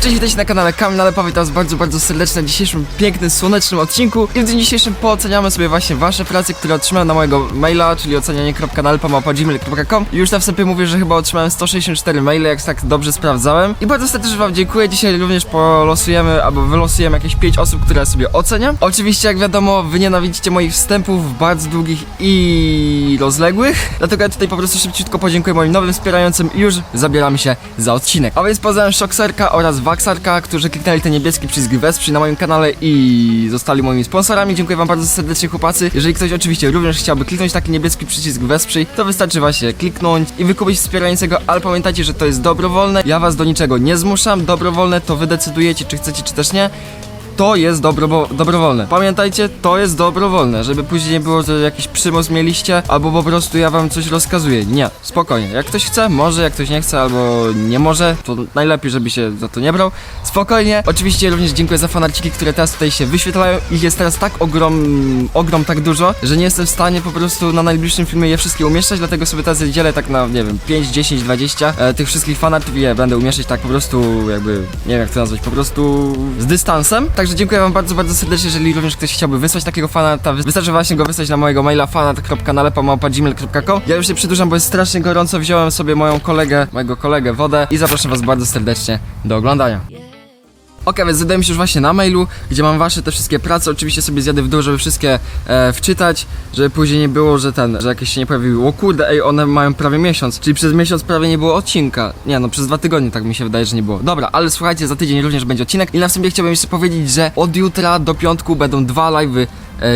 Cześć, witajcie na kanale Kamil Nalepa, witam was bardzo, bardzo serdecznie na dzisiejszym pięknym, słonecznym odcinku. I w dniu dzisiejszym pooceniamy sobie właśnie wasze prace, które otrzymałem na mojego maila, czyli ocenianie.nalepa.gmail.com już na wstępie mówię, że chyba otrzymałem 164 maile, jak tak dobrze sprawdzałem. I bardzo serdecznie wam dziękuję, dzisiaj również polosujemy, albo wylosujemy jakieś 5 osób, które sobie oceniam. Oczywiście, jak wiadomo, wy nienawidzicie moich wstępów bardzo długich i rozległych, dlatego ja tutaj po prostu szybciutko podziękuję moim nowym wspierającym i już zabieramy się za odcinek. A więc poznałem Shockserka oraz Waxarka, którzy kliknęli ten niebieski przycisk wesprzyj na moim kanale i zostali moimi sponsorami. Dziękuję wam bardzo serdecznie chłopacy. Jeżeli ktoś oczywiście również chciałby kliknąć taki niebieski przycisk wesprzyj, to wystarczy właśnie kliknąć i wykupić wspierającego, ale pamiętajcie, że to jest dobrowolne. Ja was do niczego nie zmuszam. Dobrowolne to wy decydujecie, czy chcecie, czy też nie to jest dobro, dobrowolne. Pamiętajcie, to jest dobrowolne, żeby później nie było, że jakiś przymus mieliście, albo po prostu ja wam coś rozkazuję. Nie, spokojnie. Jak ktoś chce, może, jak ktoś nie chce, albo nie może, to najlepiej, żeby się za to nie brał. Spokojnie. Oczywiście również dziękuję za fanarciki, które teraz tutaj się wyświetlają. Ich jest teraz tak ogrom, ogrom tak dużo, że nie jestem w stanie po prostu na najbliższym filmie je wszystkie umieszczać, dlatego sobie teraz dzielę tak na, nie wiem, 5, 10, 20 e, tych wszystkich fanartów i je będę umieszczać tak po prostu jakby, nie wiem jak to nazwać, po prostu z dystansem. Także dziękuję wam bardzo, bardzo serdecznie, jeżeli również ktoś chciałby wysłać takiego fanata, wy- wystarczy właśnie go wysłać na mojego maila fanat.nalepa.gmail.com Ja już nie przedłużam, bo jest strasznie gorąco, wziąłem sobie moją kolegę, mojego kolegę wodę i zapraszam was bardzo serdecznie do oglądania. Okej, więc zadałem się już właśnie na mailu, gdzie mam wasze te wszystkie prace. Oczywiście sobie zjadę w dół, żeby wszystkie e, wczytać, żeby później nie było, że ten, że jakieś się nie pojawiły. O kurde, ej, one mają prawie miesiąc, czyli przez miesiąc prawie nie było odcinka. Nie no, przez dwa tygodnie tak mi się wydaje, że nie było. Dobra, ale słuchajcie, za tydzień również będzie odcinek i na wstępie chciałbym jeszcze powiedzieć, że od jutra do piątku będą dwa live'y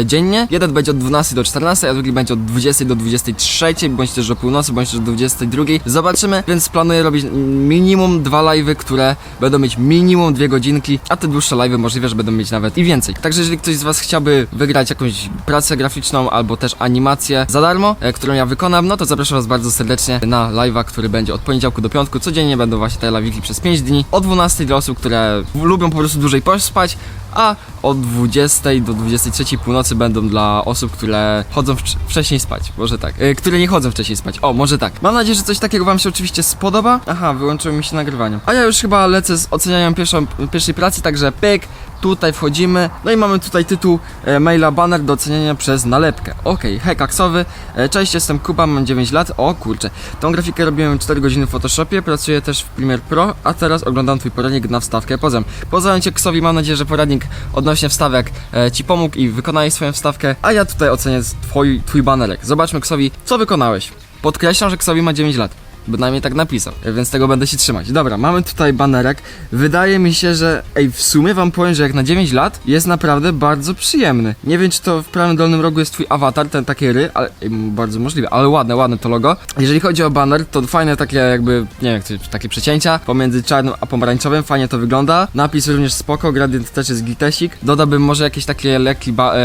dziennie. Jeden będzie od 12 do 14, a drugi będzie od 20 do 23, bądź też do północy, bądź też do 22. Zobaczymy, więc planuję robić minimum dwa live'y, które będą mieć minimum dwie godzinki, a te dłuższe live'y możliwe, że będą mieć nawet i więcej. Także jeżeli ktoś z Was chciałby wygrać jakąś pracę graficzną albo też animację za darmo, e, którą ja wykonam, no to zapraszam Was bardzo serdecznie na live'a, który będzie od poniedziałku do piątku. Codziennie będą właśnie te live'iki przez 5 dni. O 12 dla osób, które lubią po prostu dłużej pospać, a od 20 do 23 północy będą dla osób, które chodzą wcz- wcześniej spać, może tak, y, które nie chodzą wcześniej spać, o, może tak. Mam nadzieję, że coś takiego wam się oczywiście spodoba. Aha, wyłączyło mi się nagrywanie. A ja już chyba lecę z ocenianiem pierwszą, pierwszej pracy, także pyk, tutaj wchodzimy, no i mamy tutaj tytuł e, maila banner do oceniania przez nalepkę. Okej, hej kaksowy, e, cześć, jestem Kuba, mam 9 lat, o kurczę, tą grafikę robiłem 4 godziny w Photoshopie, pracuję też w Premiere Pro, a teraz oglądam twój poradnik na wstawkę pozem. Pozdrawiam cię Ksowi, mam nadzieję, że poradnik odnośnie wstawek e, ci pomógł i wykonałeś swoją wstawkę, a ja tutaj ocenię twój, twój banerek. Zobaczmy Ksowi, co wykonałeś. Podkreślam, że Ksowi ma 9 lat. Bynajmniej tak napisał, więc tego będę się trzymać. Dobra, mamy tutaj banerek. Wydaje mi się, że ej, w sumie wam powiem, że jak na 9 lat jest naprawdę bardzo przyjemny. Nie wiem, czy to w prawym dolnym rogu jest twój awatar, ten takie ry, ale ej, bardzo możliwe, ale ładne, ładne to logo. Jeżeli chodzi o baner, to fajne takie jakby, nie wiem, takie przecięcia pomiędzy czarnym a pomarańczowym, fajnie to wygląda. Napis również spoko, gradient też jest gitesik. Dodałbym może jakieś takie lekki ba- e,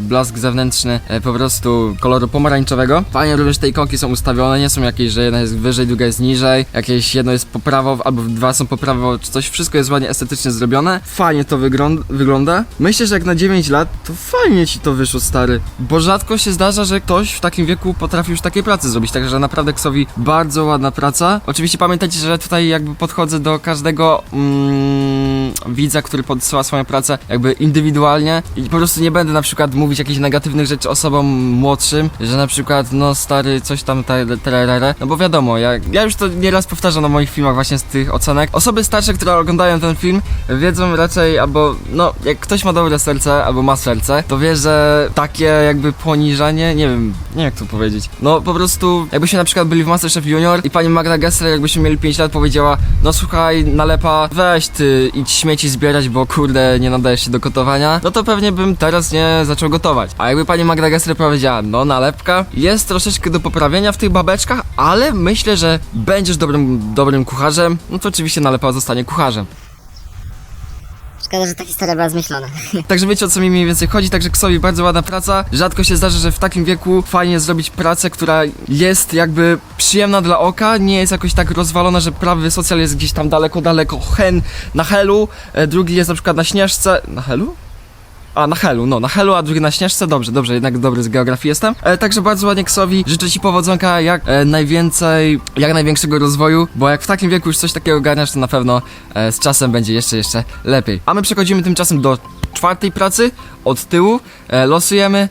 blask zewnętrzny, e, po prostu koloru pomarańczowego. Fajnie również te ikonki są ustawione, nie są jakieś, że jedna jest wyżej, druga jest niżej, jakieś jedno jest po prawo, albo dwa są po prawo, czy coś, wszystko jest ładnie estetycznie zrobione. Fajnie to wygląd- wygląda. Myślę, że jak na 9 lat, to fajnie ci to wyszło, stary. Bo rzadko się zdarza, że ktoś w takim wieku potrafi już takiej pracy zrobić, także naprawdę Ksowi bardzo ładna praca. Oczywiście pamiętajcie, że tutaj jakby podchodzę do każdego mm, widza, który podsyła swoją pracę jakby indywidualnie i po prostu nie będę na przykład mówić jakichś negatywnych rzeczy osobom młodszym, że na przykład no stary coś tam te- tererere, no bo wiadomo, ja, ja już to nieraz powtarzam na moich filmach właśnie z tych ocenek. Osoby starsze, które oglądają ten film wiedzą raczej albo no jak ktoś ma dobre serce albo ma serce, to wie, że takie jakby poniżanie, nie wiem, nie jak to powiedzieć. No po prostu jakbyśmy na przykład byli w Masterchef Junior i pani Magda Gessler jakbyśmy mieli 5 lat powiedziała, no słuchaj nalepa, weź ty idź śmieci zbierać, bo kurde nie nadajesz się do gotowania, no to pewnie bym teraz nie zaczął gotować. A jakby pani Magda Gessler powiedziała, no nalepka, jest troszeczkę do poprawienia w tych babeczkach, ale myślę, że będziesz dobrym, dobrym kucharzem, no to oczywiście nalepa zostanie kucharzem. Że ta historia była zmyślona. Także wiecie o co mi mniej więcej chodzi, także Ksowi bardzo ładna praca. Rzadko się zdarza, że w takim wieku fajnie zrobić pracę, która jest jakby przyjemna dla oka, nie jest jakoś tak rozwalona, że prawy socjal jest gdzieś tam daleko, daleko, hen na helu, e, drugi jest na przykład na śnieżce. Na helu? A, na Helu, no, na Helu, a drugi na Śnieżce, dobrze, dobrze, jednak dobry z geografii jestem. E, także bardzo ładnie Ksowi, życzę ci powodzonka, jak e, najwięcej, jak największego rozwoju, bo jak w takim wieku już coś takiego ogarniasz, to na pewno e, z czasem będzie jeszcze, jeszcze lepiej. A my przechodzimy tymczasem do czwartej pracy, od tyłu, e, losujemy,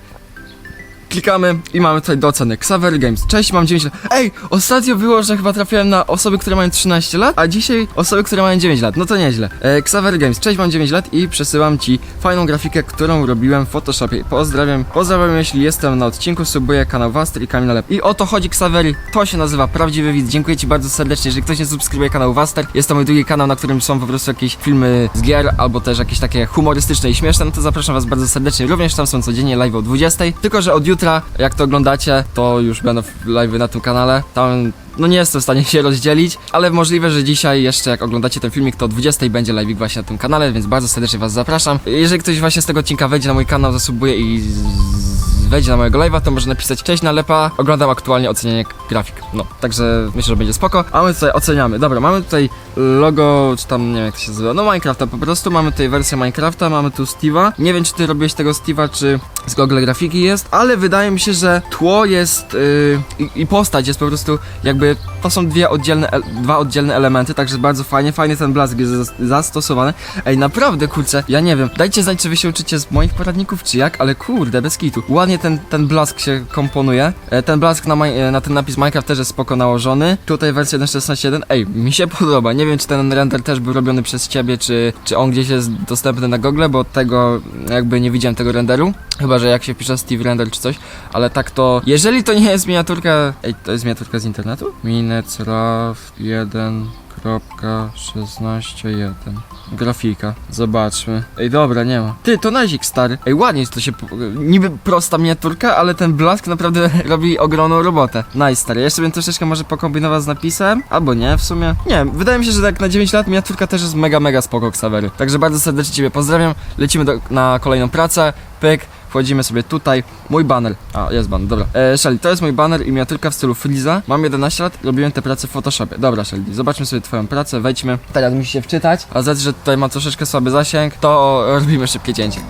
Klikamy i mamy tutaj do oceny Xaver Games. Cześć, mam 9 lat. Ej, ostatnio było, że chyba trafiłem na osoby, które mają 13 lat, a dzisiaj osoby, które mają 9 lat. No to nieźle. E, Xaver Games. Cześć, mam 9 lat i przesyłam ci fajną grafikę, którą robiłem w Photoshopie. Pozdrawiam. Pozdrawiam, jeśli jestem na odcinku, subuję kanał Waster i Kamila Lep. I o to chodzi Xavery. To się nazywa Prawdziwy Widz. Dziękuję ci bardzo serdecznie. Jeżeli ktoś nie subskrybuje kanału Waster, jest to mój drugi kanał, na którym są po prostu jakieś filmy z gier, albo też jakieś takie humorystyczne i śmieszne, no to zapraszam was bardzo serdecznie. Również tam są codziennie live o 20. Tylko, że od jutra, jak to oglądacie, to już będą live na tym kanale. Tam no nie jestem w stanie się rozdzielić, ale możliwe, że dzisiaj jeszcze jak oglądacie ten filmik, to o 20 będzie live właśnie na tym kanale, więc bardzo serdecznie was zapraszam. Jeżeli ktoś właśnie z tego odcinka wejdzie na mój kanał, zasubuje i wejdzie na mojego live'a, to może napisać Cześć Nalepa, oglądam aktualnie ocenianie grafik. No, także myślę, że będzie spoko. A my tutaj oceniamy. Dobra, mamy tutaj logo, czy tam nie wiem jak to się nazywa, no Minecrafta po prostu, mamy tutaj wersję Minecrafta, mamy tu Steve'a. Nie wiem, czy ty robiłeś tego Steve'a, czy z Google grafiki jest, ale wydaje mi się, że tło jest yy, i, postać jest po prostu jakby, to są dwie oddzielne, el- dwa oddzielne elementy, także bardzo fajnie, fajnie ten blask jest zas- zastosowany. Ej, naprawdę, kurczę, ja nie wiem, dajcie znać, czy wy się uczycie z moich poradników, czy jak, ale kurde, bez kitu. Ładnie ten, ten blask się komponuje, e, ten blask na, e, na ten napis Minecraft też jest spoko nałożony. Tutaj wersja 1.16.1, ej, mi się podoba, nie wiem, czy ten render też był robiony przez ciebie, czy, czy on gdzieś jest dostępny na Google, bo tego, jakby nie widziałem tego renderu. Chyba, że jak się pisze Steve Render czy coś, ale tak to. Jeżeli to nie jest miniaturka. Ej, to jest miniaturka z internetu? Minecraft 1.16.1 Grafika. Zobaczmy. Ej, dobra, nie ma. Ty, to nazik stary. Ej, ładnie to się. Niby prosta miniaturka, ale ten blask naprawdę robi ogromną robotę. Nice, stary. Jeszcze bym troszeczkę może pokombinował z napisem. Albo nie, w sumie. Nie wiem, wydaje mi się, że tak na 9 lat miniaturka też jest mega, mega spoko, Xavery. Także bardzo serdecznie Ciebie pozdrawiam. Lecimy do, na kolejną pracę. Pyk. Wchodzimy sobie tutaj. Mój banner. A, jest banner, dobra. E, Shelly, to jest mój banner i miniaturka w stylu Freeza. Mam 11 lat, robiłem tę pracę w Photoshopie. Dobra, Shelly, zobaczmy sobie twoją pracę, wejdźmy. Teraz musisz się wczytać, a z racji, że tutaj ma troszeczkę słaby zasięg, to robimy szybkie cięcie.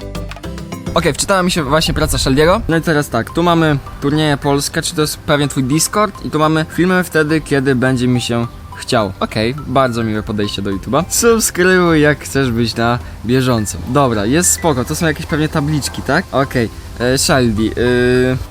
Okej, wczytała mi się właśnie praca Sheldiego. No i teraz tak, tu mamy turnieje Polskę, czy to jest pewien twój Discord i tu mamy filmy wtedy, kiedy będzie mi się chciał. Okej, bardzo miłe podejście do YouTube'a. Subskrybuj jak chcesz być na bieżąco. Dobra, jest spoko, to są jakieś pewnie tabliczki, tak? Okej. E, Sheldy, yy,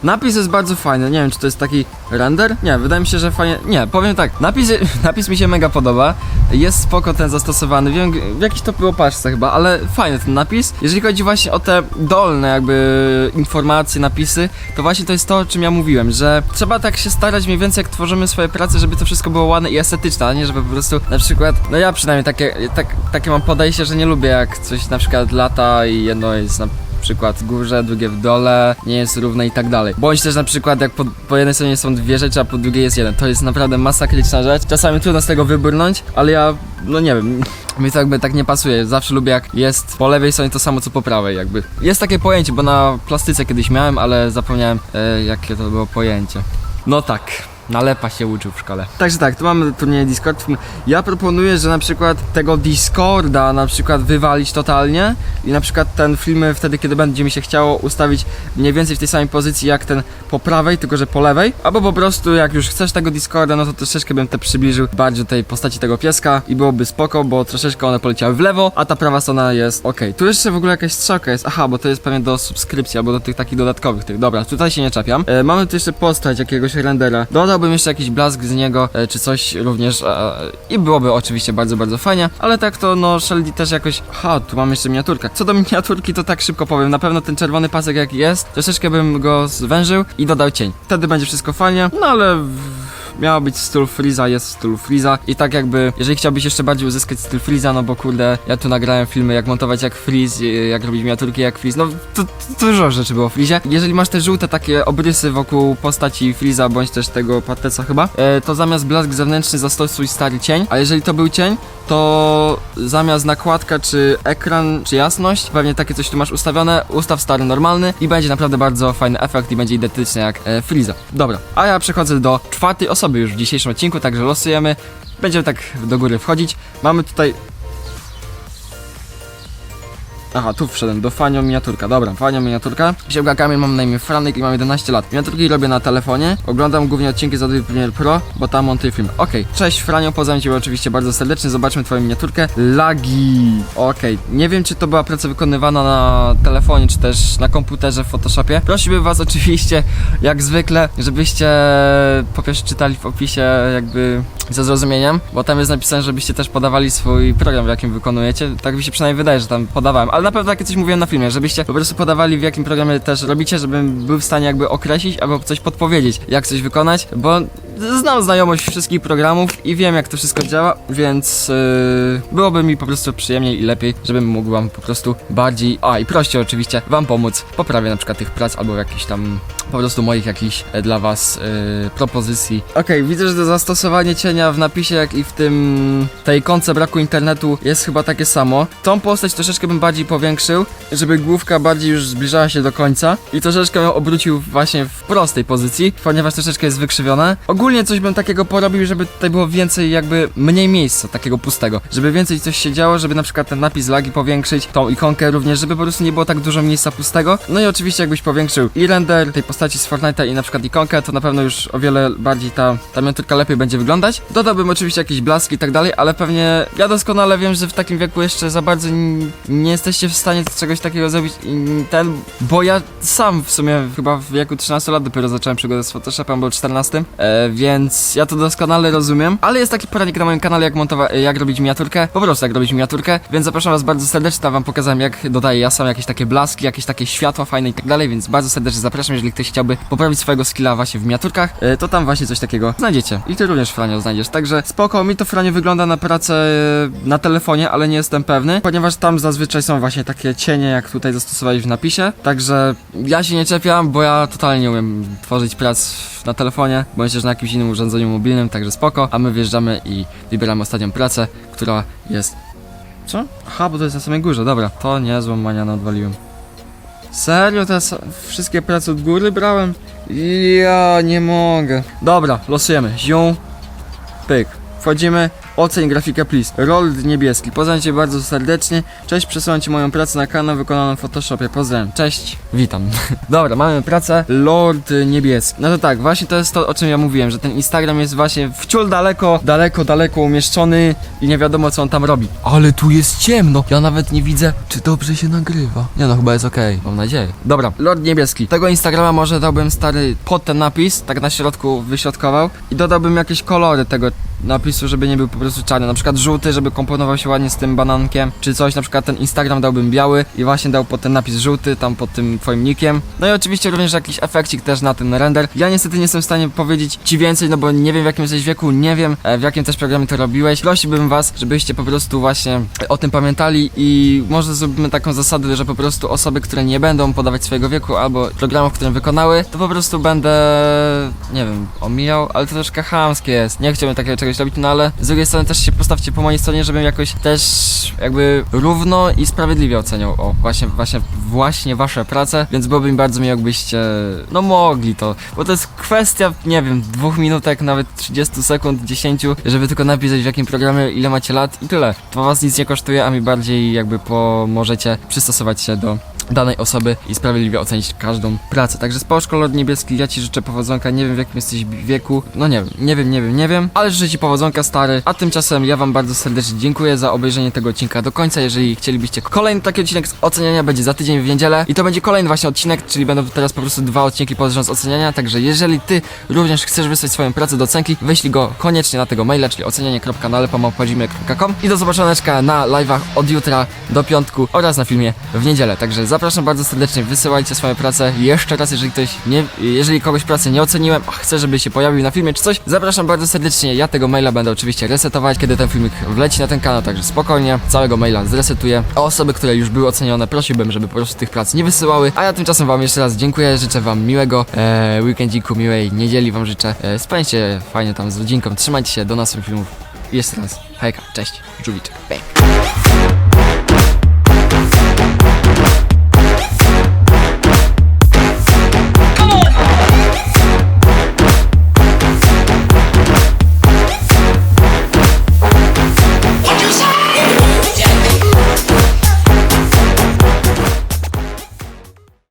napis jest bardzo fajny, nie wiem czy to jest taki render? Nie, wydaje mi się, że fajnie, nie, powiem tak, napis, napis mi się mega podoba, jest spoko ten zastosowany, wiem, w jakiś to było paczce chyba, ale fajny ten napis. Jeżeli chodzi właśnie o te dolne jakby informacje, napisy, to właśnie to jest to, o czym ja mówiłem, że trzeba tak się starać mniej więcej jak tworzymy swoje prace, żeby to wszystko było ładne i estetyczne, a nie żeby po prostu na przykład, no ja przynajmniej takie, tak, takie mam podejście, że nie lubię jak coś na przykład lata i jedno jest na przykład w górze, drugie w dole, nie jest równe i tak dalej. Bądź też na przykład jak po, po jednej stronie są dwie rzeczy, a po drugiej jest jeden. To jest naprawdę masakryczna rzecz. Czasami trudno z tego wybrnąć, ale ja, no nie wiem, mi to jakby tak nie pasuje. Zawsze lubię jak jest po lewej stronie to samo co po prawej jakby. Jest takie pojęcie, bo na plastyce kiedyś miałem, ale zapomniałem e, jakie to było pojęcie. No tak. Nalepa się uczył w szkole. Także tak, tu mamy turnieje Discord. Ja proponuję, że na przykład tego Discorda na przykład wywalić totalnie i na przykład ten filmy wtedy, kiedy będzie mi się chciało ustawić mniej więcej w tej samej pozycji jak ten po prawej, tylko że po lewej. Albo po prostu jak już chcesz tego Discorda, no to troszeczkę bym te przybliżył bardziej do tej postaci tego pieska i byłoby spoko, bo troszeczkę one poleciały w lewo, a ta prawa strona jest ok. Tu jeszcze w ogóle jakaś strzałka jest, aha, bo to jest pewnie do subskrypcji albo do tych takich dodatkowych tych. Dobra, tutaj się nie czepiam. E, mamy tu jeszcze postać jakiegoś rendera. Dodałbym jeszcze jakiś blask z niego, e, czy coś również e, i byłoby oczywiście bardzo, bardzo fajnie, ale tak to no Sheldy też jakoś, ha, tu mam jeszcze miniaturkę. Co do miniaturki to tak szybko powiem, na pewno ten czerwony pasek jak jest, troszeczkę bym go zwężył i dodał cień. Wtedy będzie wszystko fajnie, no ale... Miała być styl Freeza, jest styl Freeza i tak jakby, jeżeli chciałbyś jeszcze bardziej uzyskać styl Freeza, no bo kurde, ja tu nagrałem filmy jak montować jak Freeze, y, jak robić miniaturki jak Freeze, no to, to dużo rzeczy było w Freezie. Jeżeli masz te żółte takie obrysy wokół postaci Freeza, bądź też tego Pateca chyba, e, to zamiast blask zewnętrzny zastosuj stary cień, a jeżeli to był cień, to zamiast nakładka czy ekran, czy jasność, pewnie takie coś tu masz ustawione, ustaw stary normalny i będzie naprawdę bardzo fajny efekt i będzie identyczny jak e, Freeza. Dobra, a ja przechodzę do czwartej osoby już w dzisiejszym odcinku, także losujemy. Będziemy tak do góry wchodzić. Mamy tutaj Aha, tu wszedłem, do Fanio Miniaturka, dobra, Fanio Miniaturka. Siemka Kamil, mam na imię Franek i mam 11 lat. Miniaturki robię na telefonie, oglądam głównie odcinki z Adobe Premiere Pro, bo tam montuję film. Okej, cześć Franio, poznam Cię oczywiście bardzo serdecznie, zobaczmy Twoją miniaturkę. Lagi, okej, nie wiem czy to była praca wykonywana na telefonie, czy też na komputerze w Photoshopie. Prosiłbym Was oczywiście, jak zwykle, żebyście po pierwsze czytali w opisie jakby ze zrozumieniem, bo tam jest napisane, żebyście też podawali swój program, w jakim wykonujecie. Tak mi się przynajmniej wydaje, że tam podawałem, ale na pewno takie coś mówiłem na filmie, żebyście po prostu podawali w jakim programie też robicie, żebym był w stanie jakby określić albo coś podpowiedzieć, jak coś wykonać, bo znam znajomość wszystkich programów i wiem jak to wszystko działa, więc yy, byłoby mi po prostu przyjemniej i lepiej, żebym mógł wam po prostu bardziej, a i prościej oczywiście, wam pomóc w poprawie na przykład tych prac albo jakichś tam po prostu moich jakichś e, dla was e, propozycji. Okej, widzę, że to zastosowanie cienia w napisie, jak i w tym tej ikonce braku internetu jest chyba takie samo. Tą postać troszeczkę bym bardziej powiększył, żeby główka bardziej już zbliżała się do końca i troszeczkę ją obrócił właśnie w prostej pozycji, ponieważ troszeczkę jest wykrzywione. Ogólnie coś bym takiego porobił, żeby tutaj było więcej jakby mniej miejsca takiego pustego, żeby więcej coś się działo, żeby na przykład ten napis lagi powiększyć, tą ikonkę również, żeby po prostu nie było tak dużo miejsca pustego. No i oczywiście jakbyś powiększył i render tej postaci z Fortnite'a i na przykład ikonkę, to na pewno już o wiele bardziej ta, ta miniaturka lepiej będzie wyglądać. Dodałbym oczywiście jakieś blaski i tak dalej, ale pewnie ja doskonale wiem, że w takim wieku jeszcze za bardzo nie jesteście w stanie czegoś takiego zrobić ten, bo ja sam w sumie chyba w wieku 13 lat dopiero zacząłem przygodę z Photoshopem, albo 14, e, więc ja to doskonale rozumiem, ale jest taki poradnik na moim kanale, jak montować, jak robić miniaturkę, po prostu jak robić miniaturkę, więc zapraszam was bardzo serdecznie, tam wam pokazałem jak dodaję. Ja sam jakieś takie blaski, jakieś takie światła fajne i tak dalej, więc bardzo serdecznie zapraszam, jeżeli ktoś chciałby poprawić swojego skilla właśnie w miniaturkach, e, to tam właśnie coś takiego znajdziecie. I ty również Franio znajdziesz, także spoko, mi to Franio wygląda na pracę e, na telefonie, ale nie jestem pewny, ponieważ tam zazwyczaj są właśnie takie cienie, jak tutaj zastosowali w napisie, także ja się nie czepiam, bo ja totalnie nie umiem tworzyć prac na telefonie, bądź też na jakimś innym urządzeniu mobilnym, także spoko, a my wjeżdżamy i wybieramy ostatnią pracę, która jest... Co? Aha, bo to jest na samej górze, dobra, to niezłą manianę odwaliłem. Serio? Teraz wszystkie prace od góry brałem? Ja nie mogę. Dobra, losujemy. Zią, pyk. Wchodzimy, oceń grafikę please. Rold niebieski. Poznam cię bardzo serdecznie. Cześć, przesyłam ci moją pracę na kanał wykonaną w Photoshopie. Pozdrawiam. Cześć, witam. Dobra, mamy pracę. Lord niebieski. No to tak, właśnie to jest to, o czym ja mówiłem, że ten Instagram jest właśnie wciul daleko, daleko, daleko umieszczony i nie wiadomo co on tam robi. Ale tu jest ciemno. Ja nawet nie widzę, czy dobrze się nagrywa. Nie no, chyba jest okej. Mam nadzieję. Dobra, Lord niebieski. Tego Instagrama może dałbym stary pod ten napis, tak na środku wyśrodkował i dodałbym jakieś kolory tego napisu, żeby nie był po prostu czarny. Na przykład żółty, żeby komponował się ładnie z tym banankiem, czy coś. Na przykład ten Instagram dałbym biały i właśnie dał pod ten napis żółty, tam pod tym twoim nickiem. No i oczywiście również jakiś efekcik też na ten render. Ja niestety nie jestem w stanie powiedzieć ci więcej, no bo nie wiem w jakim jesteś wieku, nie wiem e, w jakim też programie to robiłeś. Prosiłbym was, żebyście po prostu właśnie o tym pamiętali i może zrobimy taką zasadę, że po prostu osoby, które nie będą podawać swojego wieku albo programów, które wykonały, to po prostu będę, nie wiem, omijał, ale to troszkę chamskie jest. Nie chciałbym takiego czegoś robić, no ale z drugiej strony też się postawcie po mojej stronie, żebym jakoś też jakby równo i sprawiedliwie oceniał, o, właśnie, właśnie, właśnie wasze prace, więc byłoby mi bardzo miło, jakbyście, no mogli to, bo to jest kwestia, nie wiem, dwóch minutek, nawet 30 sekund, 10, żeby tylko napisać w jakim programie, ile macie lat i tyle. To was nic nie kosztuje, a mi bardziej jakby pomożecie przystosować się do danej osoby i sprawiedliwie ocenić każdą pracę. Także sporo kolor niebieski, ja ci życzę powodzonka, nie wiem w jakim jesteś wieku, no nie wiem, nie wiem, nie wiem, nie wiem, ale życzę ci powodzonka stary, a tymczasem ja wam bardzo serdecznie dziękuję za obejrzenie tego odcinka do końca, jeżeli chcielibyście kolejny taki odcinek z oceniania będzie za tydzień w niedzielę. I to będzie kolejny właśnie odcinek, czyli będą teraz po prostu dwa odcinki pod rząd oceniania, także jeżeli ty również chcesz wysłać swoją pracę do ocenki, wyślij go koniecznie na tego maila, czyli ocenianie.nalepamałpadzimy.com i do zobaczoneczka na live'ach od jutra do piątku oraz na filmie w niedzielę, także zapraszam bardzo serdecznie, wysyłajcie swoje prace jeszcze raz, jeżeli ktoś nie, jeżeli kogoś pracy nie oceniłem, a chcę, żeby się pojawił na filmie czy coś, zapraszam bardzo serdecznie, ja tego maila będę oczywiście resetować, kiedy ten filmik wleci na ten kanał, także spokojnie, całego maila zresetuję, a osoby, które już były ocenione, prosiłbym, żeby po prostu tych prac nie wysyłały, a ja tymczasem wam jeszcze raz dziękuję, życzę wam miłego e, miłej niedzieli wam życzę, e, spędźcie fajnie tam z rodzinką, trzymajcie się, do następnych filmów, jeszcze raz, hejka, cześć, żółwiczek, bang.